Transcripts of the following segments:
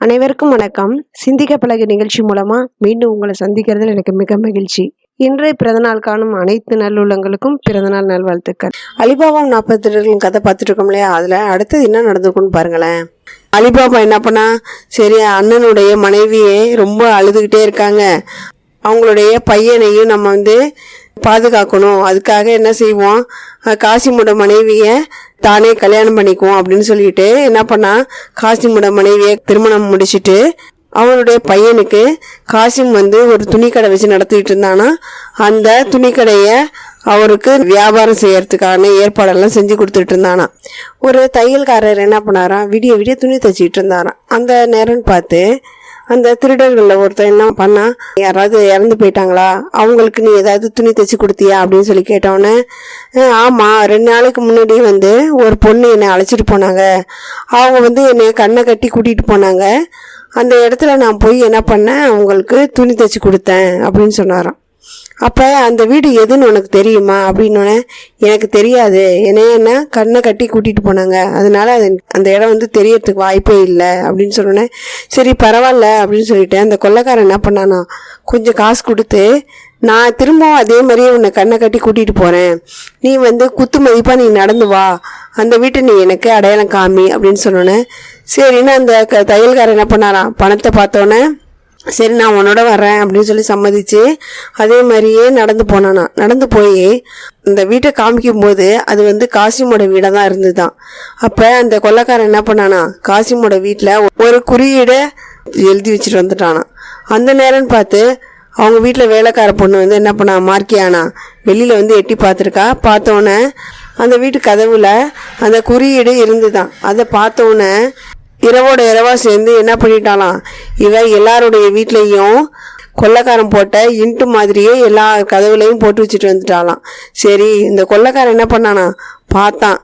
அனைவருக்கும் வணக்கம். சிந்திக்க பழகு நிகழ்ச்சி மூலமா மீண்டும் உங்களை சந்திக்கிறதுல எனக்கு மிக மகிழ்ச்சி. இன்றைய பிறந்தநாள் காணும் அனைத்து நல்லுள்ளங்களுக்கும் பிறந்தநாள் நல்வாழ்த்துக்கள். அலிபாபா நாற்பத்தி ரெண்டுகளும் கதை பார்த்துட்டு இருக்கோம் இல்லையா? அதில் அடுத்தது என்ன நடந்திருக்குன்னு பாருங்களேன். அலிபாபா என்ன பண்ணா சரி அண்ணனுடைய மனைவியே ரொம்ப அழுதுகிட்டே இருக்காங்க. அவங்களுடைய பையனையும் நம்ம வந்து பாதுகாக்கணும். அதுக்காக என்ன செய்வோம்? காசிமோட மனைவியை தானே கல்யாணம் பண்ணிக்குவோம் அப்படின்னு சொல்லிட்டு என்ன பண்ணா காசிமோட மனைவியை திருமணம் முடிச்சுட்டு அவனுடைய பையனுக்கு காசிம் வந்து ஒரு துணிக்கடை வச்சு நடத்திட்டு இருந்தானா அந்த துணிக்கடையை அவருக்கு வியாபாரம் செய்யறதுக்கான ஏற்பாடெல்லாம் செஞ்சு கொடுத்துட்டு இருந்தானா. ஒரு தையல்காரர் என்ன பண்ணாராம் விடிய விடிய துணி தைச்சிட்டு இருந்தாராம். அந்த நேரம்னு பார்த்து அந்த திருடர்களில் ஒருத்தன் என்ன பண்ணா யாராவது இறந்து போயிட்டாங்களா? அவங்களுக்கு நீ ஏதாவது துணி தைச்சி கொடுத்தியா? அப்படின்னு சொல்லி கேட்டோன்னே ஆமாம் ரெண்டு நாளைக்கு முன்னாடி வந்து ஒரு பொண்ணு என்னை அழைச்சிட்டு போனாங்க. அவங்க வந்து என்னை கண்ணை கட்டி கூட்டிகிட்டு போனாங்க. அந்த இடத்துல நான் போய் என்ன பண்ணேன்? அவங்களுக்கு துணி தைச்சி கொடுத்தேன் அப்படின்னு சொன்னாராம். அப்போ அந்த வீடு எதுன்னு உனக்கு தெரியுமா? அப்படின்னோடனே எனக்கு தெரியாது. என்னையன்னா கண்ணை கட்டி கூட்டிகிட்டு போனாங்க. அதனால அது அந்த இடம் வந்து தெரியறதுக்கு வாய்ப்பே இல்லை அப்படின்னு சொன்னோன்னே சரி பரவாயில்ல அப்படின்னு சொல்லிட்டு அந்த கொள்ளைக்காரன் என்ன பண்ணானா கொஞ்சம் காசு கொடுத்து நான் திரும்பவும் அதே மாதிரியே உன்னை கண்ணை கட்டி கூட்டிகிட்டு போகிறேன் நீ வந்து குத்து மதிப்பாக நீ நடந்து வா. அந்த வீட்டை நீ எனக்கு அடையாளம் காமி அப்படின்னு சொன்னோன்னே சரின்னு அந்த க தையல்காரன் என்ன பண்ணாரான் பணத்தை பார்த்தோன்னே சரி நான் உன்னோட வரேன் அப்படின்னு சொல்லி சம்மதிச்சு அதே மாதிரியே நடந்து போனானா. நடந்து போய் அந்த வீட்டை காமிக்கும் போது அது வந்து காசிமோட வீடாக தான் இருந்துதான். அப்போ அந்த கொள்ளக்காரன் என்ன பண்ணானா காசிமோட வீட்டில் ஒரு குறியீடை எழுதி வச்சுட்டு வந்துட்டானா. அந்த நேரம்னு பார்த்து அவங்க வீட்டில் வேலைக்கார பொண்ணு வந்து என்ன பண்ணா மார்க்கியானா. வெளியில் வந்து எட்டி பார்த்துருக்கா. பார்த்தோன்னே அந்த வீட்டு கதவுல அந்த குறியீடு இருந்துதான். அதை பார்த்தோன்னே இரவோட இரவா சேர்ந்து என்ன பண்ணிட்டாலாம்? இவன் எல்லாருடைய வீட்லேயும் கொள்ளக்காரன் போட்ட இன்ட்டு மாதிரியே எல்லா கதவுலையும் போட்டு வச்சுட்டு வந்துட்டாலாம். சரி இந்த கொள்ளக்காரன் என்ன பண்ணானா? பார்த்தான்.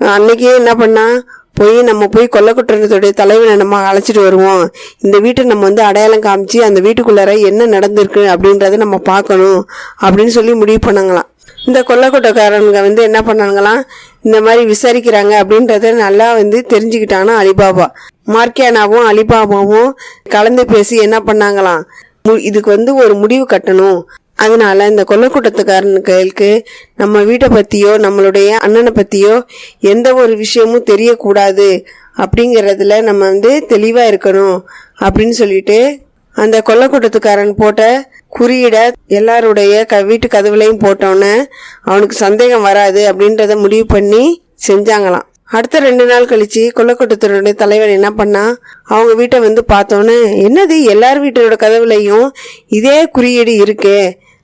அன்னைக்கே என்ன பண்ணான் போய் நம்ம போய் கொல்லக்குற்றத்துடைய தலைவனை நம்ம அழைச்சிட்டு வருவோம். இந்த வீட்டை நம்ம வந்து அடையாளம் காமிச்சு அந்த வீட்டுக்குள்ளார என்ன நடந்திருக்கு அப்படின்றத நம்ம பார்க்கணும் அப்படின்னு சொல்லி முடிவு பண்ணாங்களாம். இந்த கொல்லக்கொட்டைக்காரனுங்க வந்து என்ன பண்ணாங்களாம் இந்த மாதிரி விசாரிக்கிறாங்க அப்படின்றத நல்லா வந்து தெரிஞ்சுக்கிட்டானா அலிபாபா. மார்க்கியானாவும் அலிபாபாவும் கலந்து பேசி என்ன பண்ணாங்களாம் மு- இதுக்கு வந்து ஒரு முடிவு கட்டணும். அதனால இந்த கொல்லக்கூட்டத்துக்காரனுக்கு நம்ம வீட்டை பற்றியோ நம்மளுடைய அண்ணனை பற்றியோ எந்த ஒரு விஷயமும் தெரியக்கூடாது. அப்படிங்கிறதுல நம்ம வந்து தெளிவாக இருக்கணும் அப்படின்னு சொல்லிட்டு அந்த கொல்லக்கூட்டத்துக்காரன் போட்ட குறியீடை எல்லாருடைய க வீட்டு கதவுலையும் போட்டோன்னே அவனுக்கு சந்தேகம் வராது அப்படின்றத முடிவு பண்ணி செஞ்சாங்களாம். அடுத்த ரெண்டு நாள் கழிச்சு கொல்லக்கூட்டத்தினுடைய தலைவர் என்ன பண்ணா அவங்க வீட்டை வந்து பார்த்தோன்னே என்னது எல்லார் வீட்டோட கதவுலையும் இதே குறியீடு இருக்கே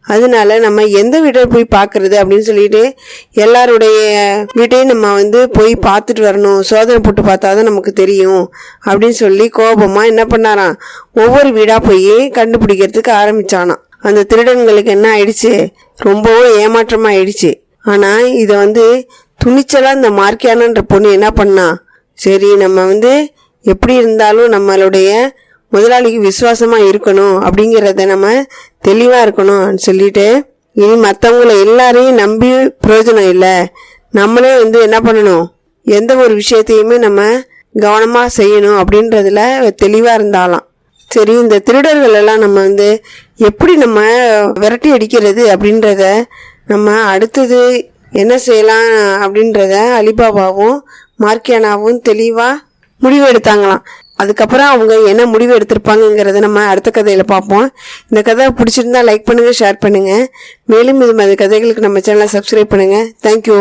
அதனால நம்ம எந்த வீட்டை போய் பார்க்குறது அப்படின்னு சொல்லிட்டு எல்லாருடைய வீட்டையும் நம்ம வந்து போய் பார்த்துட்டு வரணும். சோதனை போட்டு பார்த்தா தான் நமக்கு தெரியும் அப்படின்னு சொல்லி கோபமாக என்ன பண்ணாராம்? ஒவ்வொரு வீடாக போய் கண்டுபிடிக்கிறதுக்கு ஆரம்பித்தானாம் அந்த திருடன்களுக்கு என்ன ஆயிடுச்சு? ரொம்பவும் ஏமாற்றமாக ஆயிடுச்சு. ஆனால் இதை வந்து துணிச்சலாக இந்த மார்க்கியானன்ற பொண்ணு என்ன பண்ணா? சரி நம்ம வந்து எப்படி இருந்தாலும் நம்மளுடைய முதலாளிக்கு விசுவாசமாக இருக்கணும் அப்படிங்கிறத நம்ம தெளிவாக இருக்கணும் சொல்லிட்டு இனி மற்றவங்கள எல்லாரையும் நம்பி பிரயோஜனம் இல்லை. நம்மளே வந்து என்ன பண்ணணும்? எந்த ஒரு விஷயத்தையுமே நம்ம கவனமாக செய்யணும் அப்படின்றதுல தெளிவாக இருந்தாலாம். சரி இந்த திருடர்கள் எல்லாம் நம்ம வந்து எப்படி நம்ம விரட்டி அடிக்கிறது அப்படின்றத நம்ம அடுத்தது என்ன செய்யலாம் அப்படின்றத அலிபாபாவும் மார்க்கியானாவும் தெளிவாக முடிவு எடுத்தாங்களாம். அதுக்கப்புறம் அவங்க என்ன முடிவு எடுத்திருப்பாங்கங்கிறத நம்ம அடுத்த கதையில் பார்ப்போம். இந்த கதை பிடிச்சிருந்தா லைக் பண்ணுங்கள் ஷேர் பண்ணுங்கள் மேலும் இது மாதிரி கதைகளுக்கு நம்ம சேனலை சப்ஸ்கிரைப் பண்ணுங்கள் தேங்க்யூ